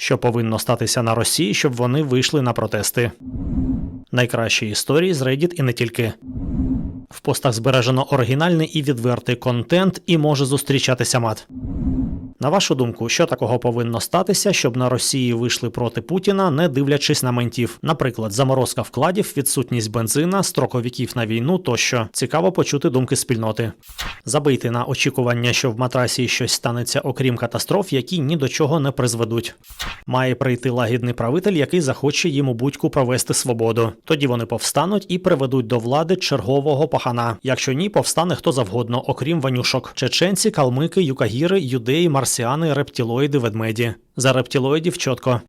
Що повинно статися на Росії, щоб вони вийшли на протести? Найкращі історії з Reddit і не тільки. В постах збережено оригінальний і відвертий контент і може зустрічатися мат. На вашу думку, що такого повинно статися, щоб на Росії вийшли проти Путіна, не дивлячись на ментів? Наприклад, заморозка вкладів, відсутність бензина, строковиків на війну тощо. Цікаво почути думки спільноти. Забийте на очікування, що в матрасі щось станеться, окрім катастроф, які ні до чого не призведуть. Має прийти лагідний правитель, який захоче їм у будь-ку провести свободу. Тоді вони повстануть і приведуть до влади чергового пахана. Якщо ні, повстане хто завгодно, окрім ванюшок: чеченці, калмики, юкагіри, юдеї, марсіани, рептилоїди, ведмеді. За рептилоїдів чітко.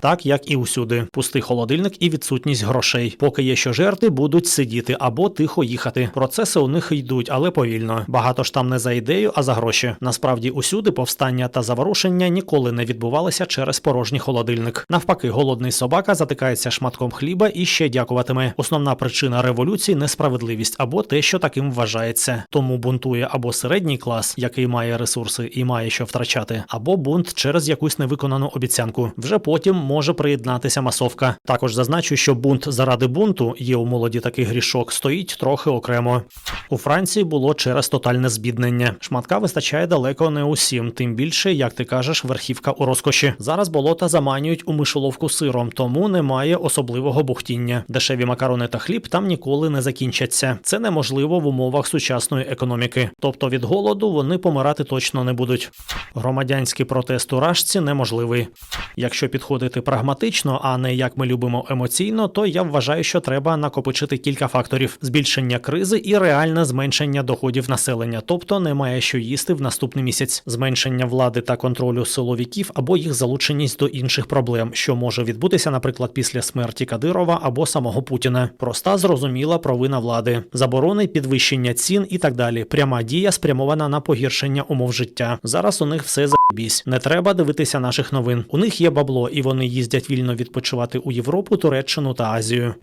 Так як і усюди, пустий холодильник і відсутність грошей. Поки є що жерти, будуть сидіти або тихо їхати. Процеси у них йдуть, але повільно. Багато ж там не за ідею, а за гроші. Насправді, усюди повстання та заворушення ніколи не відбувалися через порожній холодильник. Навпаки, голодний собака затикається шматком хліба і ще дякуватиме. Основна причина революції несправедливість або те, що таким вважається. Тому бунтує або середній клас, який має ресурси і має що втрачати, або бунт через якусь невиконану обіцянку. Вже потім може приєднатися масовка. Також зазначу, що бунт заради бунту є у молоді такий грішок, стоїть трохи окремо. У Франції було через тотальне збіднення. Шматка вистачає далеко не усім, тим більше, як ти кажеш, верхівка у розкоші. Зараз болота заманюють у мишоловку сиром, тому немає особливого бухтіння. Дешеві макарони та хліб там ніколи не закінчаться. Це неможливо в умовах сучасної економіки. Тобто від голоду вони помирати точно не будуть. Громадянський протест у Рашці неможливий. Якщо підходити прагматично, а не як ми любимо емоційно, то я вважаю, що треба накопичити кілька факторів: збільшення кризи і реальне зменшення доходів населення, тобто немає що їсти в наступний місяць, зменшення влади та контролю силовиків або їх залученість до інших проблем, що може відбутися, наприклад, після смерті Кадирова або самого Путіна. Проста зрозуміла провина влади, заборони, підвищення цін і так далі. Пряма дія спрямована на погіршення умов життя. Зараз у них все заєбісь. Не треба дивитися наших новин. У них є бабло, і вони їздять вільно відпочивати у Європу, Туреччину та Азію.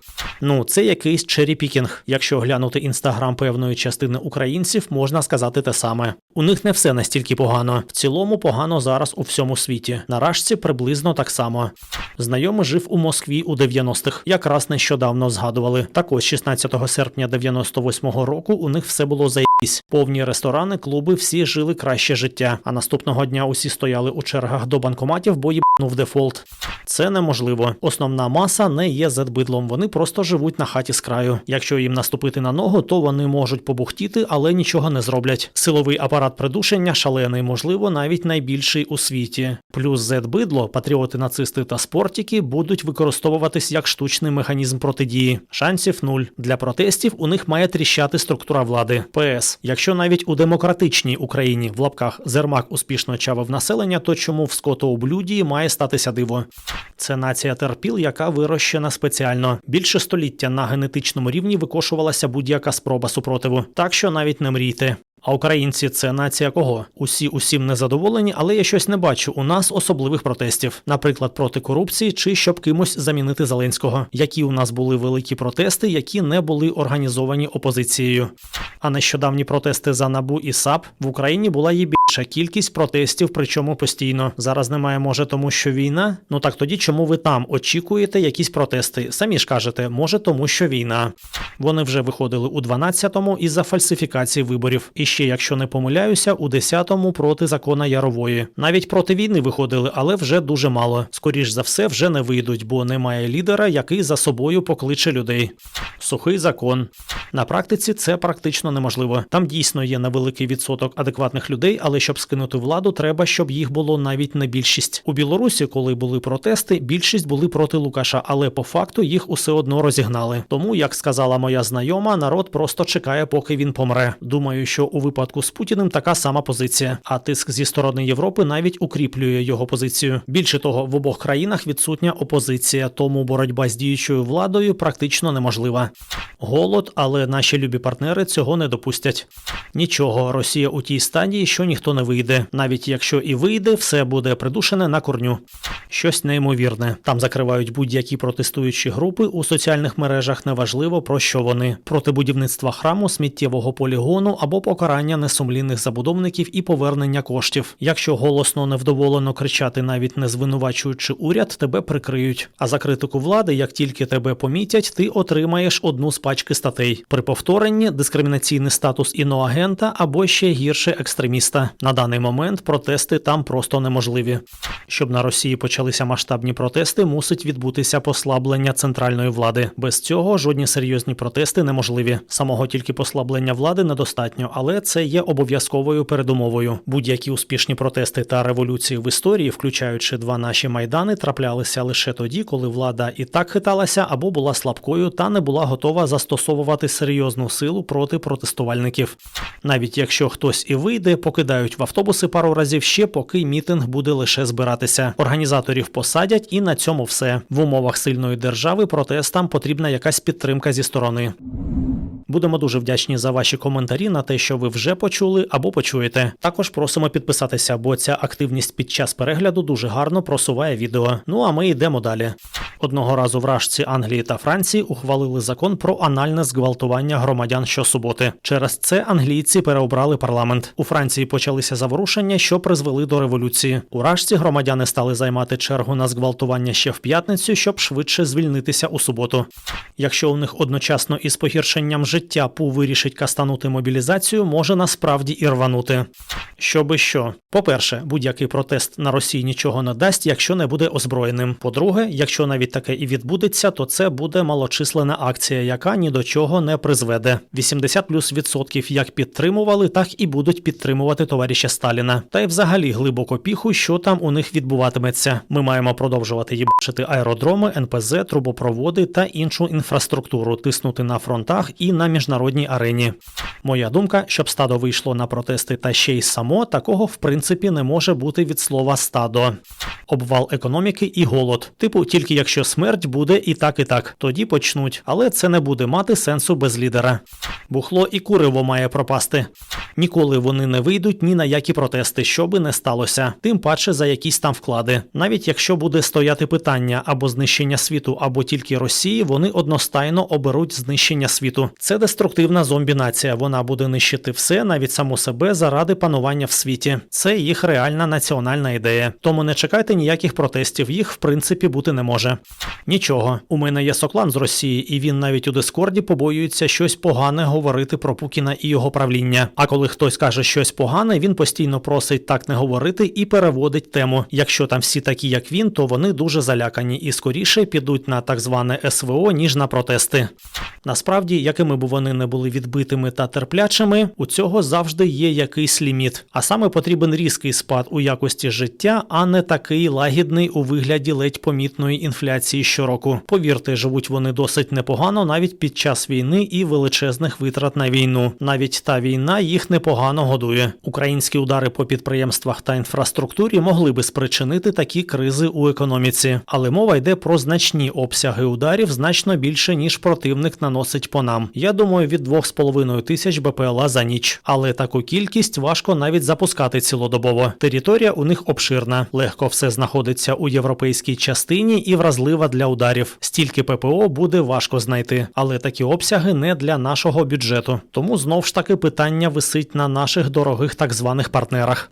Ну, це якийсь черепікінг. Якщо глянути інстаграм певної частини українців, можна сказати те саме. У них не все настільки погано. В цілому погано зараз у всьому світі. На Рашці приблизно так само. Знайомий жив у Москві у 90-х, якраз нещодавно згадували. Так ось 16 серпня 98-го року у них все було заєбісь. Повні ресторани, клуби, всі жили краще життя. А наступного дня усі стояли у чергах до банкоматів, бо їбнув дефолт. Це неможливо. Основна маса не є зедбидлом. Вони просто живуть на хаті з краю. Якщо їм наступити на ногу, то вони можуть побухтіти, але нічого не зроблять. Силовий апарат придушення шалений, можливо, навіть найбільший у світі. Плюс зедбидло, патріоти, нацисти та спортіки будуть використовуватись як штучний механізм протидії. Шансів нуль. Для протестів у них має тріщати структура влади. ПС. Якщо навіть у демократичній Україні в лапках Зермак успішно чавив населення, то чому в скотооблюдії має статися диво? Це нація терпіл, яка вирощена спеціально. Більше століття на генетичному рівні викошувалася будь-яка спроба супротиву. Так що навіть не мрійте. А українці це нація кого? Усі усім незадоволені, але я щось не бачу у нас особливих протестів, наприклад, проти корупції чи щоб кимось замінити Зеленського. Які у нас були великі протести, які не були організовані опозицією. А нещодавні протести за набу і САП в Україні була більша кількість протестів, причому постійно. Зараз немає, може, тому що війна. Ну так тоді чому ви там очікуєте якісь протести? Самі ж кажете, може, тому що війна. Вони вже виходили у 12-му із-за фальсифікації виборів. І ще, якщо не помиляюся, у 10-му проти закона Ярової. Навіть проти війни виходили, але вже дуже мало. Скоріш за все, вже не вийдуть, бо немає лідера, який за собою покличе людей. Сухий закон. На практиці це практично неможливо. Там дійсно є невеликий відсоток адекватних людей, але щоб скинути владу, треба, щоб їх було навіть не більшість. У Білорусі, коли були протести, більшість були проти Лукаша, але по факту їх усе одно розігнали. Тому, як сказала моя знайома, народ просто чекає, поки він помре. Думаю, що у випадку з Путіним така сама позиція. А тиск зі сторони Європи навіть укріплює його позицію. Більше того, в обох країнах відсутня опозиція, тому боротьба з діючою владою практично неможлива. Голод, але наші любі партнери цього не допустять. Нічого, Росія у тій стадії, що ніхто не вийде. Навіть якщо і вийде, все буде придушене на корню. Щось неймовірне. Там закривають будь-які протестуючі групи у соціальних мережах. Неважливо про що вони проти будівництва храму, сміттєвого полігону або покарання несумлінних забудовників і повернення коштів. Якщо голосно невдоволено кричати, навіть не звинувачуючи уряд, тебе прикриють. А за критику влади, як тільки тебе помітять, ти отримаєш одну з пачки статей. При повторенні дискримінаційний статус іноагента або ще гірше екстреміста. На даний момент протести там просто неможливі. Щоб на Росії почалися масштабні протести, мусить відбутися послаблення центральної влади. Без цього жодні серйозні протести неможливі. Самого тільки послаблення влади недостатньо, але це є обов'язковою передумовою. Будь-які успішні протести та революції в історії, включаючи два наші майдани, траплялися лише тоді, коли влада і так хиталася або була слабкою та не була готова застосовувати серйозну силу проти протестувальників. Навіть якщо хтось і вийде, покидають в автобуси пару разів ще, поки мітинг буде лише збиратися. Організаторів посадять, і на цьому все. В умовах сильної держави протестам потрібна якась підтримка зі сторони. Будемо дуже вдячні за ваші коментарі на те, що ви вже почули або почуєте. Також просимо підписатися, бо ця активність під час перегляду дуже гарно просуває відео. Ну а ми йдемо далі. Одного разу вражці Англії та Франції ухвалили закон про анальне зґвалтування громадян щосуботи. Через це англійці переобрали парламент. У Франції почалися заворушення, що призвели до революції. У Рашці громадяни стали займати чергу на зґвалтування ще в п'ятницю, щоб швидше звільнитися у суботу. Якщо у них одночасно із погіршенням життя ПУ вирішить кастанути мобілізацію, може насправді і рванути. Щоби що, по-перше, будь-який протест на Росії нічого не дасть, якщо не буде озброєним. По-друге, якщо навіть таке і відбудеться, то це буде малочислена акція, яка ні до чого не призведе. 80 плюс відсотків як підтримували, так і будуть підтримувати товариша Сталіна. Та й взагалі глибоко піху, що там у них відбуватиметься. Ми маємо продовжувати їбачити аеродроми, НПЗ, трубопроводи та іншу інфраструктуру, тиснути на фронтах і на міжнародній арені. Моя думка, щоб стадо вийшло на протести та ще й само, такого в принципі не може бути від слова стадо. Обвал економіки і голод. Типу, тільки якщо смерть буде і так, і так, тоді почнуть. Але це не буде мати сенсу без лідера. Бухло і куриво має пропасти. Ніколи вони не вийдуть ні на які протести, що би не сталося, тим паче за якісь там вклади. Навіть якщо буде стояти питання або знищення світу, або тільки Росії, вони одностайно оберуть знищення світу. Це деструктивна зомбі-нація. Вона буде нищити все, навіть саму себе, заради панування в світі. Це їх реальна національна ідея. Тому не чекайте ніяких протестів, їх в принципі бути не може. Нічого, у мене є соклан з Росії, і він навіть у Дискорді побоюється щось погане говорити про Пукіна і його правління. А коли хтось каже щось погане, він постійно просить так не говорити і переводить тему. Якщо там всі такі, як він, то вони дуже залякані і скоріше підуть на так зване СВО, ніж на протести. Насправді, якими б вони не були відбитими та терплячими, у цього завжди є якийсь ліміт. А саме потрібен різкий спад у якості життя, а не такий лагідний у вигляді ледь помітної інфляції щороку. Повірте, живуть вони досить непогано навіть під час війни і величезних витрат на війну. Навіть та війна їх непогано годує. Українські удари по підприємствах та інфраструктурі могли би спричинити такі кризи у економіці, але мова йде про значні обсяги ударів значно більше ніж противник наносить по нам. Я думаю, від 2,5 тисяч БПЛА за ніч. Але таку кількість важко навіть запускати цілодобово. Територія у них обширна, легко все знаходиться у європейській частині і вразлива для ударів. Стільки ППО буде важко знайти, але такі обсяги не для нашого бюджету. Тому знов ж таки питання висить на наших дорогих так званих партнерах.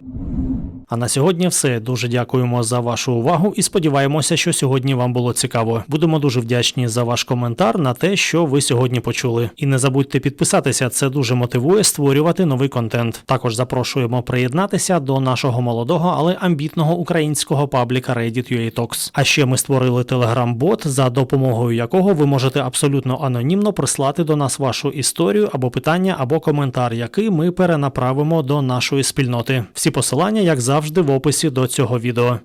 А на сьогодні все. Дуже дякуємо за вашу увагу і сподіваємося, що сьогодні вам було цікаво. Будемо дуже вдячні за ваш коментар на те, що ви сьогодні почули. І не забудьте підписатися, це дуже мотивує створювати новий контент. Також запрошуємо приєднатися до нашого молодого, але амбітного українського пабліка Reddit Talks. А ще ми створили телеграм-бот, за допомогою якого ви можете абсолютно анонімно прислати до нас вашу історію або питання, або коментар, який ми перенаправимо до нашої спільноти. Всі посилання, як завжди, в описі до цього відео.